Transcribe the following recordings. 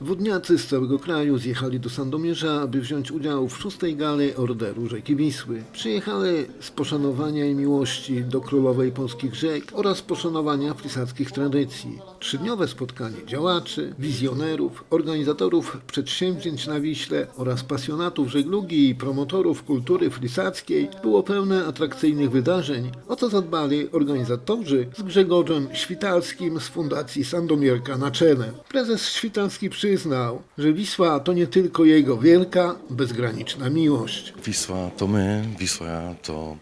Wodniacy z całego kraju zjechali do Sandomierza, aby wziąć udział w szóstej gali Orderu Rzeki Wisły. Przyjechali z poszanowania i miłości do królowej polskich rzek oraz poszanowania frisackich tradycji. Trzydniowe spotkanie działaczy, wizjonerów, organizatorów przedsięwzięć na Wiśle oraz pasjonatów żeglugi i promotorów kultury frisackiej było pełne atrakcyjnych wydarzeń, o co zadbali organizatorzy z Grzegorzem Świtalskim z Fundacji Sandomierka na czele. Prezes Świtalski przyznał, że Wisła to nie tylko jego wielka, bezgraniczna miłość. Wisła to my, Wisła to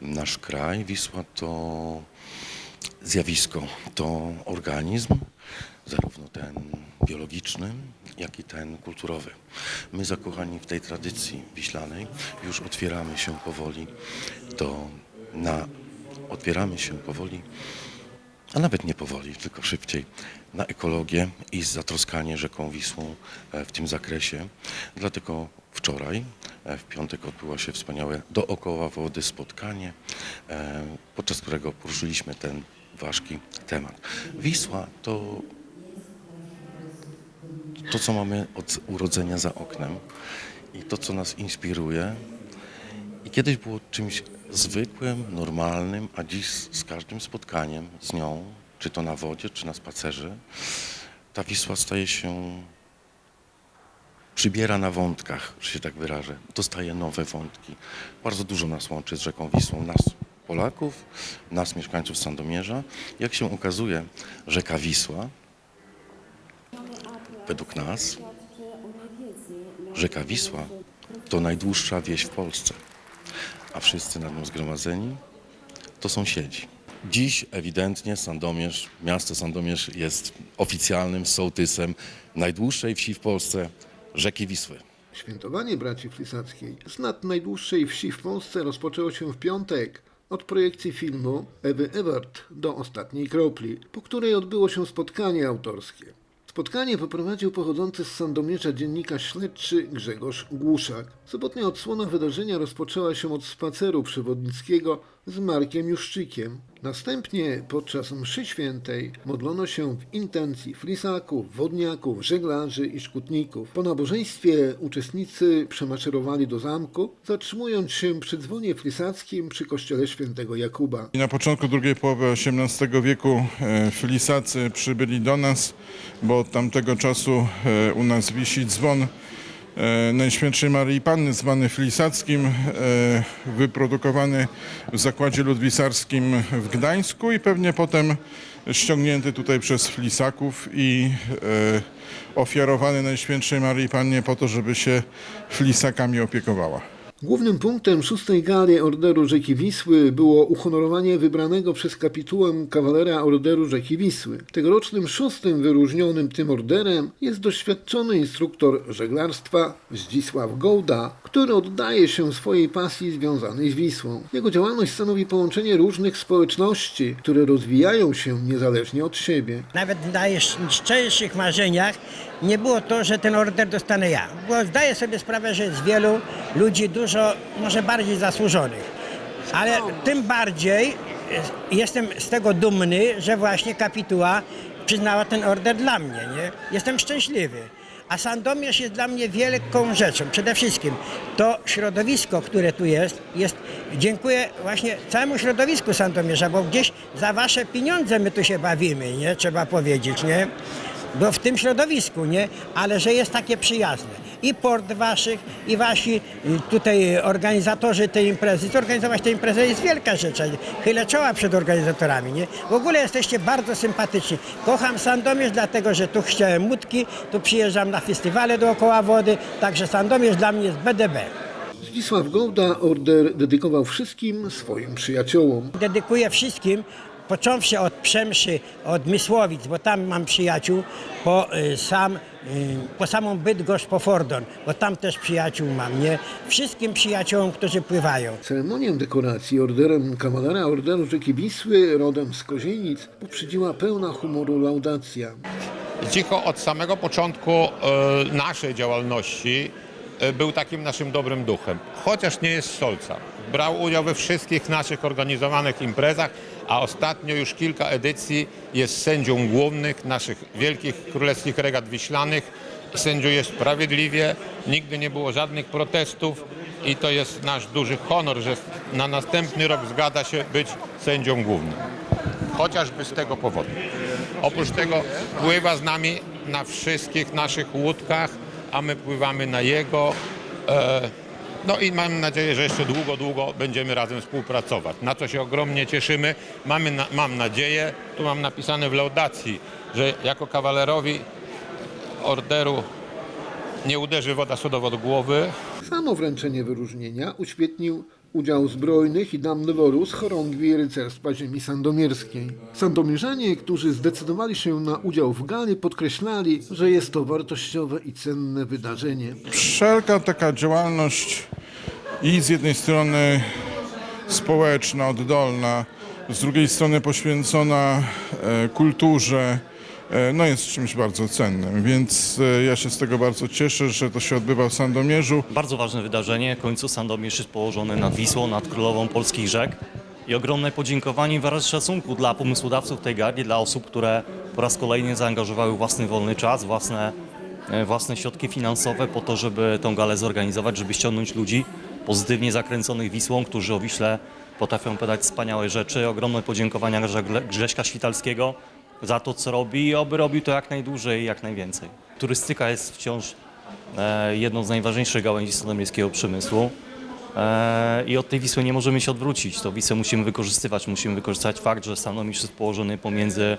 nasz kraj, Wisła to zjawisko, to organizm, zarówno ten biologiczny, jak i ten kulturowy. My zakochani w tej tradycji wiślanej już otwieramy się powoli do, na, otwieramy się powoli a nawet nie powoli, tylko szybciej, na ekologię i zatroskanie rzeką Wisłą e, w tym zakresie. Dlatego wczoraj, e, w piątek, odbyło się wspaniałe dookoła wody spotkanie, e, podczas którego poruszyliśmy ten ważki temat. Wisła to to, co mamy od urodzenia za oknem i to, co nas inspiruje. I kiedyś było czymś zwykłym, normalnym, a dziś z każdym spotkaniem z nią, czy to na wodzie, czy na spacerze, ta Wisła staje się, przybiera na wątkach, że się tak wyrażę, dostaje nowe wątki. Bardzo dużo nas łączy z rzeką Wisłą, nas Polaków, nas mieszkańców Sandomierza. Jak się okazuje, rzeka Wisła, według nas, rzeka Wisła to najdłuższa wieś w Polsce a wszyscy nad nią zgromadzeni to sąsiedzi. Dziś ewidentnie Sandomierz, miasto Sandomierz jest oficjalnym sołtysem najdłuższej wsi w Polsce, rzeki Wisły. Świętowanie braci Flisackiej z nad najdłuższej wsi w Polsce rozpoczęło się w piątek od projekcji filmu Ewy Ewart do ostatniej kropli, po której odbyło się spotkanie autorskie. Spotkanie poprowadził pochodzący z Sandomierza dziennikarz śledczy Grzegorz Głuszak. Sobotnia odsłona wydarzenia rozpoczęła się od spaceru przewodnickiego z Markiem Juszczykiem. Następnie podczas mszy świętej modlono się w intencji flisaków, wodniaków, żeglarzy i szkutników. Po nabożeństwie uczestnicy przemaszerowali do zamku, zatrzymując się przy dzwonie flisackim przy kościele świętego Jakuba. Na początku drugiej połowy XVIII wieku e, Filisacy przybyli do nas, bo od tamtego czasu e, u nas wisi dzwon Najświętszej Maryi Panny zwany Filisackim, e, wyprodukowany w zakładzie ludwisarskim w Gdańsku i pewnie potem ściągnięty tutaj przez Filisaków i e, ofiarowany Najświętszej Maryi Pannie po to, żeby się Filisakami opiekowała. Głównym punktem szóstej gali Orderu Rzeki Wisły było uhonorowanie wybranego przez kapitułę kawalera Orderu Rzeki Wisły. Tegorocznym szóstym wyróżnionym tym orderem jest doświadczony instruktor żeglarstwa Zdzisław Gołda, który oddaje się swojej pasji związanej z Wisłą. Jego działalność stanowi połączenie różnych społeczności, które rozwijają się niezależnie od siebie. Nawet w najszczęśliwszych marzeniach nie było to, że ten order dostanę ja. Bo zdaję sobie sprawę, że jest wielu ludzi dużo, może bardziej zasłużonych. Ale tym bardziej e, jestem z tego dumny, że właśnie kapituła przyznała ten order dla mnie. Nie? Jestem szczęśliwy. A Sandomierz jest dla mnie wielką rzeczą. Przede wszystkim to środowisko, które tu jest, jest dziękuję właśnie całemu środowisku Sandomierza, bo gdzieś za wasze pieniądze my tu się bawimy, nie? Trzeba powiedzieć, nie? Bo w tym środowisku, nie? Ale że jest takie przyjazne. I port waszych, i wasi y, tutaj organizatorzy tej imprezy. Zorganizować tę imprezę jest wielka rzecz. Chylę czoła przed organizatorami, nie? W ogóle jesteście bardzo sympatyczni. Kocham Sandomierz, dlatego że tu chciałem łódki, tu przyjeżdżam na festiwale dookoła wody, także Sandomierz dla mnie jest BDB. Zdzisław Gołda order dedykował wszystkim swoim przyjaciołom. Dedykuję wszystkim, począwszy od Przemszy, od Mysłowic, bo tam mam przyjaciół, po y, sam, y, po samą Bydgoszcz, po Fordon, bo tam też przyjaciół mam, nie? Wszystkim przyjaciołom, którzy pływają. Ceremonię dekoracji orderem kawalera Orderu Rzeki Wisły rodem z Kozienic poprzedziła pełna humoru laudacja. Cicho od samego początku e, naszej działalności e, był takim naszym dobrym duchem, chociaż nie jest z Solca. Brał udział we wszystkich naszych organizowanych imprezach, a ostatnio już kilka edycji jest sędzią głównych naszych wielkich królewskich regat wiślanych sędziuje sprawiedliwie, nigdy nie było żadnych protestów i to jest nasz duży honor, że na następny rok zgadza się być sędzią głównym. Chociażby z tego powodu. Oprócz tego pływa z nami na wszystkich naszych łódkach, a my pływamy na jego. E, no i mam nadzieję, że jeszcze długo, długo będziemy razem współpracować. Na co się ogromnie cieszymy. Mamy na, mam nadzieję, tu mam napisane w laudacji, że jako kawalerowi orderu nie uderzy woda sodowa do głowy, Samo wręczenie wyróżnienia uświetnił udział zbrojnych i dam dworu z chorągwi rycerstwa ziemi sandomierskiej. Sandomierzanie, którzy zdecydowali się na udział w gali, podkreślali, że jest to wartościowe i cenne wydarzenie. Wszelka taka działalność i z jednej strony społeczna, oddolna, z drugiej strony poświęcona e, kulturze, e, no jest czymś bardzo cennym, więc e, ja się z tego bardzo cieszę, że to się odbywa w Sandomierzu. Bardzo ważne wydarzenie. W końcu Sandomierz jest położony nad Wisłą, nad królową polskich rzek. I ogromne podziękowanie i wyraz szacunku dla pomysłodawców tej gali, dla osób, które po raz kolejny zaangażowały własny wolny czas, własne, własne środki finansowe po to, żeby tą galę zorganizować, żeby ściągnąć ludzi pozytywnie zakręconych Wisłą, którzy o Wiśle potrafią podać wspaniałe rzeczy. Ogromne podziękowania Grześka Świtalskiego za to, co robi i oby robił to jak najdłużej i jak najwięcej. Turystyka jest wciąż e, jedną z najważniejszych gałęzi sandomierskiego przemysłu. E, I od tej Wisły nie możemy się odwrócić. To Wisłę musimy wykorzystywać. Musimy wykorzystać fakt, że Sandomierz jest położony pomiędzy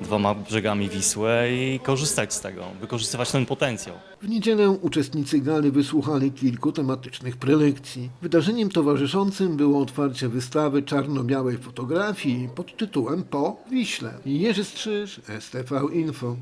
dwoma brzegami Wisły i korzystać z tego, wykorzystywać ten potencjał. W niedzielę uczestnicy gali wysłuchali kilku tematycznych prelekcji. Wydarzeniem towarzyszącym było otwarcie wystawy czarno-białej fotografii pod tytułem Po Wiśle. Jerzy Strzyż, STV Info.